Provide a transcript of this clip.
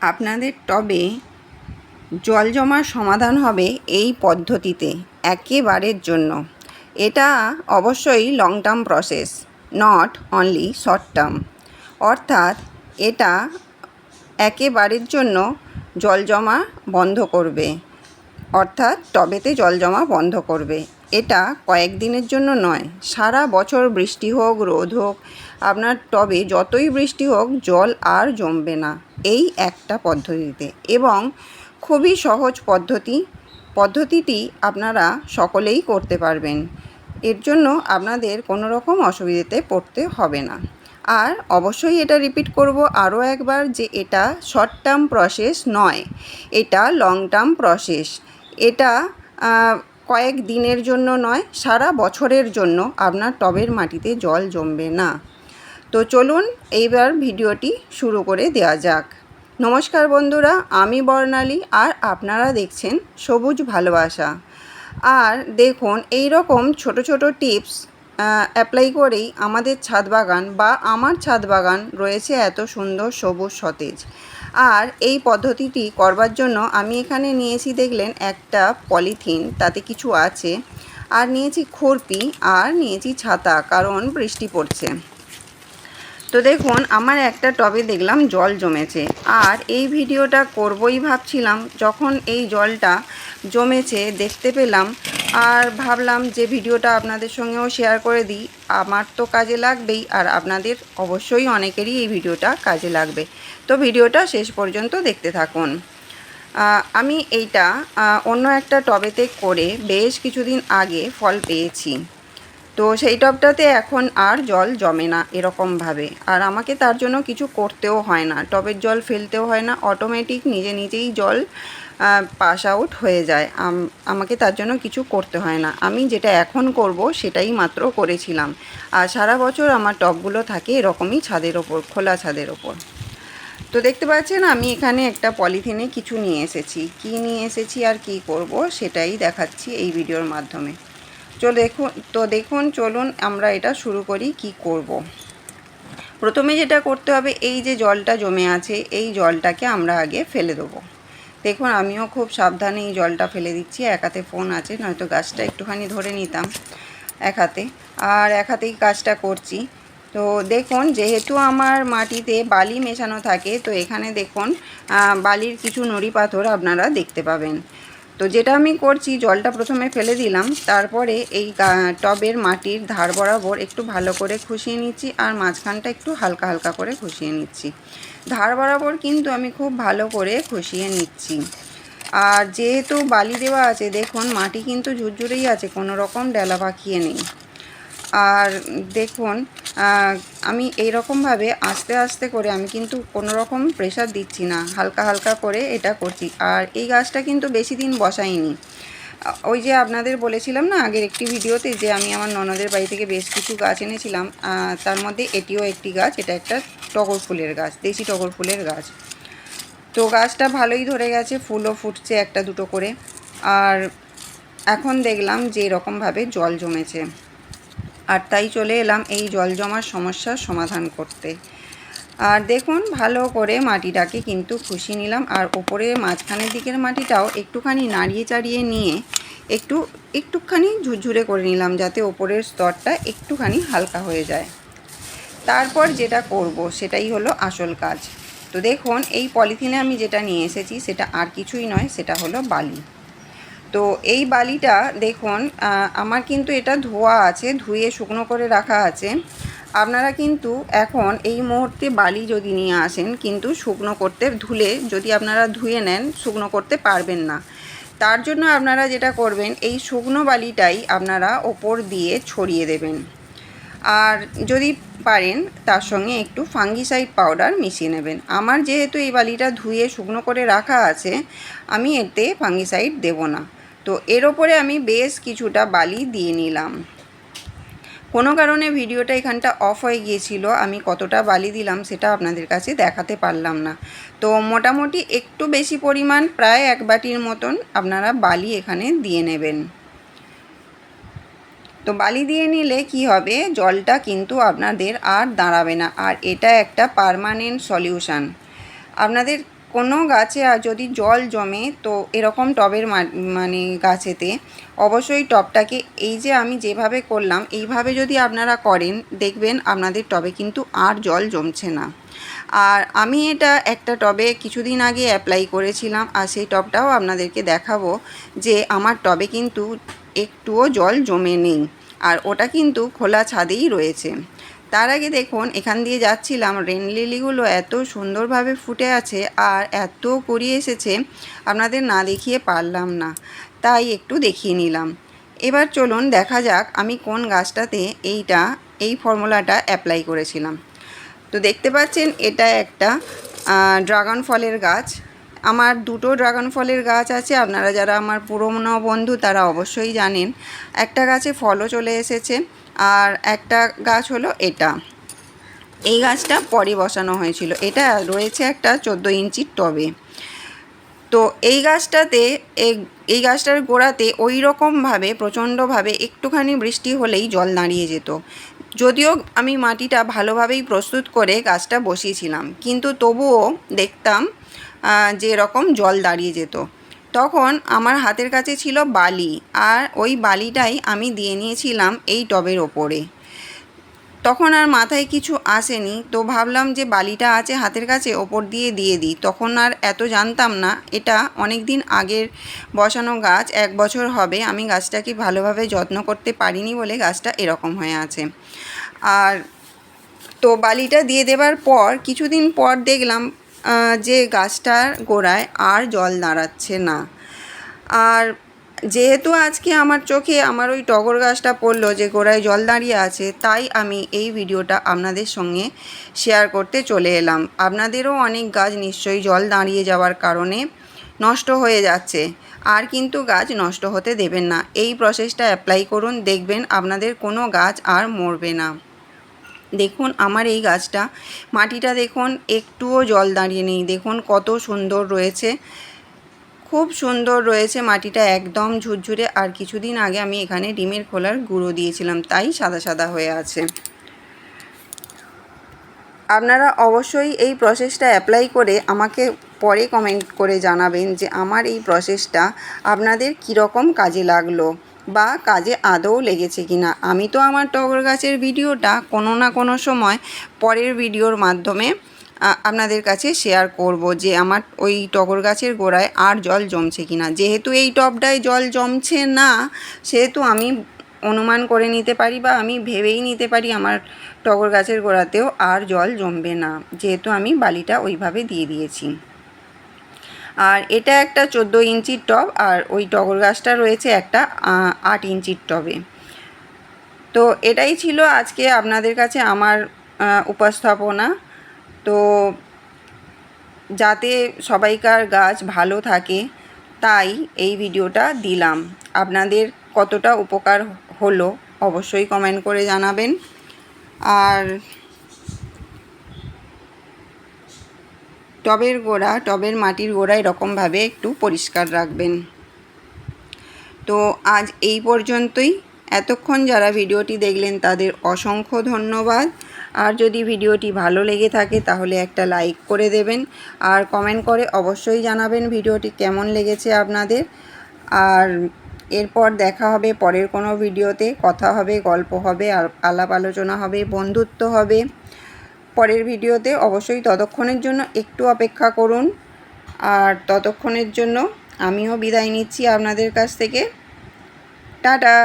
আপনাদের টবে জল জমার সমাধান হবে এই পদ্ধতিতে, একেবারের জন্য। এটা অবশ্যই long term process not only short term অর্থাৎ এটা একেবারের জন্য জল জমা বন্ধ করবে। অর্থাৎ টবেতে জল জমা বন্ধ করবে। এটা কয়েকদিনের জন্য নয়, সারা বছর বৃষ্টি হোক, রোদ হোক, আপনার টবে যতই বৃষ্টি হোক, জল আর জমবে না, এই একটা পদ্ধতিতে। এবং খুবই সহজ পদ্ধতি, পদ্ধতিটি আপনারা সকলেই করতে পারবেন। এর জন্য আপনাদের কোনো রকম অসুবিধাতে পড়তে হবে না। আর অবশ্যই এটা রিপিট করব আরও একবার যে এটা শর্ট টার্ম প্রসেস নয়, এটা লং টার্ম প্রসেস এটা কয়েক দিনের জন্য নয়, সারা বছরের জন্য আপনার টবের মাটিতে জল জমবে না। তো চলুন এইবার ভিডিওটি শুরু করে দেওয়া যাক। নমস্কার বন্ধুরা, আমি বর্ণালী আর আপনারা দেখছেন সবুজ ভালোবাসা। আর দেখুন এই রকম ছোট ছোট টিপস অ্যাপ্লাই করেই আমাদের ছাদ বাগান বা আমার ছাদ বাগান রয়েছে এত সুন্দর সবুজ সতেজ। আর এই পদ্ধতিটি করবার জন্য আমি এখানে নিয়েছি দেখলেন একটা পলিথিন, তাতে কিছু আছে। আর নিয়েছি খুরপি আর নিয়েছি ছাতা, কারণ বৃষ্টি পড়ছে। তো দেখুন, আমার একটা টবে দেখলাম জল জমেছে। আর এই ভিডিওটা করবই ভাবছিলাম, যখন এই জলটা জমেছে, দেখতে পেলাম। আর ভাবলাম যে ভিডিওটা আপনাদের সঙ্গেও শেয়ার করে দিই। আমার তো কাজে লাগবেই আর আপনাদের অবশ্যই অনেকেরই এই ভিডিওটা কাজে লাগবে। তো ভিডিওটা শেষ পর্যন্ত দেখতে থাকুন। আমি এইটা অন্য একটা টবেতে করে বেশ কিছুদিন আগে ফল পেয়েছি। তো সেই টবটাতে এখন আর জল জমে না এরকমভাবে। আর আমাকে তার জন্য কিছু করতেও হয় না। টবের জল ফেলতেও হয় না। অটোমেটিক নিজে নিজেই জল পাস আউট হয়ে যায়। আমাকে তার জন্য কিছু করতে হয় না। আমি যেটা এখন করব সেটাই মাত্র করেছিলাম। আর সারা বছর আমার টবগুলো থাকে এরকমই ছাদের ওপর, খোলা ছাদের ওপর। তো দেখতে পাচ্ছেন, আমি এখানে একটা পলিথিনে কিছু নিয়ে এসেছি। কি নিয়ে এসেছি আর কি করব সেটাই দেখাচ্ছি এই ভিডিওর মাধ্যমে। চলো দেখুন, তো দেখুন, চলুন আমরা এটা শুরু করি কি করব। প্রথমে যেটা করতে হবে, এই যে জলটা জমে আছে, এই জলটাকে আমরা আগে ফেলে দেবো। দেখুন, আমিও খুব সাবধানে এই জলটা ফেলে দিচ্ছি, এক হাতে ফোন আছে, নয়তো গাছটা একটুখানি ধরে নিতাম এক হাতে। আর এক হাতেই কাজটা করছি। তো দেখুন, যেহেতু আমার মাটিতে বালি মেশানো থাকে, তো এখানে দেখুন বালির কিছু নুড়ি পাথর আপনারা দেখতে পাবেন। তো যেটা আমি করছি, জলটা প্রথমে ফেলে দিলাম, তারপরে এই টবের মাটির ধার বরাবর একটু ভালো করে খুশিয়ে নিচ্ছি আর মাঝখানটা একটু হালকা হালকা করে খুশিয়ে নিচ্ছি। ধার বরাবর কিন্তু আমি খুব ভালো করে খুশিয়ে নিচ্ছি। আর যেহেতু বালি দেওয়া আছে, দেখুন মাটি কিন্তু ঝুরঝুরেই আছে, কোনো রকম ডেলা পাখিয়ে নেই। আর দেখুন আমি এই রকমভাবে আস্তে আস্তে করে আমি কিন্তু কোনো রকম প্রেশার দিচ্ছি না। হালকা হালকা করে এটা করছি। আর এই গাছটা কিন্তু বেশি দিন বসাইনি। ওই যে আপনাদের বলেছিলাম না আগের একটি ভিডিওতে যে আমি আমার ননদের বাড়ি থেকে বেশ কিছু গাছ এনেছিলাম তার মধ্যে এটিও একটি গাছ, এটা একটা টগর ফুলের গাছ, দেশি টগর ফুলের গাছ। তো গাছটা ভালোই ধরে গেছে, ফুলও ফুটছে একটা দুটো করে। আর এখন দেখলাম যে এরকমভাবে জল জমেছে। আর তাই চলে এলাম এই জল জমার সমস্যার সমাধান করতে। আর দেখুন, ভালো করে মাটিটাকে কিন্তু খুশি নিলাম। আর ওপরে মাঝখানের দিকের মাটিটাও একটুখানি নাড়িয়ে চাড়িয়ে নিয়ে একটু, একটুখানি ঝুরঝুরে করে নিলাম যাতে ওপরের স্তরটা একটুখানি হালকা হয়ে যায়। তারপর যেটা করব সেটাই হলো আসল কাজ। তো দেখুন, এই পলিথিনে আমি যেটা নিয়ে এসেছি সেটা আর কিছুই নয়, সেটা হলো বালি। তো এই বালিটা দেখুন আমার কিন্তু এটা ধোয়া আছে, ধুয়ে শুকনো করে রাখা আছে। আপনারা কিন্তু এখন এই মুহূর্তে বালি যদি নিয়ে আসেন, কিন্তু শুকনো করতে, ধুলে যদি আপনারা ধুয়ে নেন, শুকনো করতে পারবেন না। তার জন্য আপনারা যেটা করবেন, এই শুকনো বালিটাই আপনারা ওপর দিয়ে ছড়িয়ে দেবেন। আর যদি পারেন, তার সঙ্গে একটু ফাঙ্গিসাইড পাউডার মিশিয়ে নেবেন। আমার যেহেতু এই বালিটা ধুয়ে শুকনো করে রাখা আছে, আমি এতে ফাঙ্গিসাইড দেব না। তো এর ওপরে আমি বেশ কিছুটা বালি দিয়ে নিলাম। কোনো কারণে ভিডিওটা এখানটা অফ হয়ে গিয়েছিল, আমি কতটা বালি দিলাম সেটা আপনাদের কাছে দেখাতে পারলাম না। তো মোটামুটি একটু বেশি পরিমাণ, প্রায় এক বাটির মতন আপনারা বালি এখানে দিয়ে নেবেন। তো বালি দিয়ে নিলে কি হবে, জলটা কিন্তু আপনাদের আর দাঁড়াবে না। আর এটা একটা পারমানেন্ট সলিউশন। আপনাদের কোনো গাছে আর যদি জল জমে, তো এরকম টবের মানে গাছেতে অবশ্যই টবটাকে এই যে আমি যেভাবে করলাম, এইভাবে যদি আপনারা করেন, দেখবেন আপনাদের টবে কিন্তু আর জল জমছে না। আর আমি এটা একটা টবে কিছুদিন আগে অ্যাপ্লাই করেছিলাম, আর সেই টবটাও আপনাদেরকে দেখাবো যে আমার টবে কিন্তু একটুও জল জমে নেই। আর ওটা কিন্তু খোলা ছাদেই রয়েছে। তার আগে দেখুন, এখান দিয়ে যাচ্ছিলাম, রেন লিলিগুলো এত সুন্দরভাবে ফুটে আছে আর এত কুড়ি এসেছে, আপনাদের না দেখিয়ে পারলাম না। তাই একটু দেখিয়ে নিলাম। এবার চলুন দেখা যাক আমি কোন গাছটাতে এইটা, এই ফর্মুলাটা অ্যাপ্লাই করেছিলাম। তো দেখতে পাচ্ছেন, এটা একটা ড্রাগন ফলের গাছ। আমার দুটো ড্রাগন ফলের গাছ আছে, আপনারা যারা আমার পুরনো বন্ধু তারা অবশ্যই জানেন। একটা গাছে ফলও চলে এসেছে আর একটা গাছ হলো এটা। এই গাছটা পরে বসানো হয়েছিল। এটা রয়েছে একটা চোদ্দ ইঞ্চির টবে। তো এই গাছটাতে, এই- গাছটার গোড়াতে ওই রকমভাবে প্রচণ্ডভাবে একটুখানি বৃষ্টি হলেই জল দাঁড়িয়ে যেত। যদিও আমি মাটিটা ভালোভাবেই প্রস্তুত করে গাছটা বসিয়েছিলাম। কিন্তু তবুও দেখতাম যে এরকম জল দাঁড়িয়ে যেত। তখন আমার হাতের কাছে ছিল বালি আর ওই বালিটাই আমি দিয়ে নিয়েছিলাম এই টবের ওপরে। তখন আর মাথায় কিছু আসেনি, তো ভাবলাম যে বালিটা আছে হাতের কাছে ওপর দিয়ে দিয়ে দিই। তখন আর এত জানতাম না, এটা অনেক দিন আগের বসানো গাছ, এক বছর হবে, আমি গাছটাকে ভালোভাবে যত্ন করতে পারিনি বলে গাছটা এরকম হয়ে আছে। আর তো বালিটা দিয়ে দেবার পর, কিছুদিন পর দেখলাম যে গাছটার গোড়ায় আর জল দাঁড়াচ্ছে না। আর যেহেতু আজকে আমার চোখে আমার ওই টগর গাছটা পড়ল যে গোড়ায় জল দাঁড়িয়ে আছে, তাই আমি এই ভিডিওটা আপনাদের সঙ্গে শেয়ার করতে চলে এলাম। আপনাদেরও অনেক গাছ নিশ্চয়ই জল দাঁড়িয়ে যাওয়ার কারণে নষ্ট হয়ে যাচ্ছে, আর কিন্তু গাছ নষ্ট হতে দেবেন না। এই প্রসেসটা অ্যাপ্লাই করুন, দেখবেন আপনাদের কোনো গাছ আর মরবে না। দেখুন আমার এই গাছটা। মাটিটা দেখুন, একটুও জল দাঁড়িয়ে নেই। দেখুন কত সুন্দর রয়েছে। খুব সুন্দর রয়েছে মাটিটা, একদম ঝুরঝুরে। আর কিছুদিন আগে আমি এখানে ডিমের খোলার গুঁড়ো দিয়েছিলাম, তাই সাদা সাদা হয়ে আছে। আপনারা অবশ্যই এই প্রসেসটা অ্যাপ্লাই করে আমাকে পরে কমেন্ট করে জানাবেন যে আমার এই প্রসেসটা আপনাদের কীরকম কাজে লাগল। বা কাজে আদৌ লেগেছে কি না আমি তো আমার টগর গাছের ভিডিওটা কোনো না কোনো সময় পরের ভিডিওর মাধ্যমে আপনাদের কাছে শেয়ার করব যে আমার ওই টগর গাছের গোড়ায় আর জল জমছে কি না যেহেতু এই টবটায় জল জমছে না, সেহেতু আমি অনুমান করে নিতে পারি বা আমি ভেবেই নিতে পারি আমার টগর গাছের গোড়াতেও আর জল জমবে না। যেহেতু আমি বালিটা ওইভাবে দিয়ে দিয়েছি। আর এটা একটা চোদ্দ ইঞ্চির টব আর ওই টগর গাছটা রয়েছে একটা আট ইঞ্চির টবে। তো এটাই ছিল আজকে আপনাদের কাছে আমার উপস্থাপনা। তো যাতে সবাইকার গাছ ভালো থাকে, তাই এই ভিডিওটা দিলাম। আপনাদের কতটা উপকার হলো অবশ্যই কমেন্ট করে জানাবেন। আর টবের গোড়া, টবের মাটির গোড়া এরকমভাবে একটু পরিষ্কার রাখবেন। তো আজ এই পর্যন্তই। এতক্ষণ যারা ভিডিওটি দেখলেন তাদের অসংখ্য ধন্যবাদ। আর যদি ভিডিওটি ভালো লেগে থাকে তাহলে একটা লাইক করে দেবেন। আর কমেন্ট করে অবশ্যই জানাবেন ভিডিওটি কেমন লেগেছে আপনাদের। আর এরপর দেখা হবে পরের কোনো ভিডিওতে। কথা হবে, গল্প হবে আর আলাপ আলোচনা হবে, বন্ধুত্ব হবে। পরের ভিডিওতে অবশ্যই ততক্ষণের জন্য একটু অপেক্ষা করুন। আর ততক্ষণের জন্য আমিও বিদায় নিচ্ছি আপনাদের কাছ থেকে। টাটা!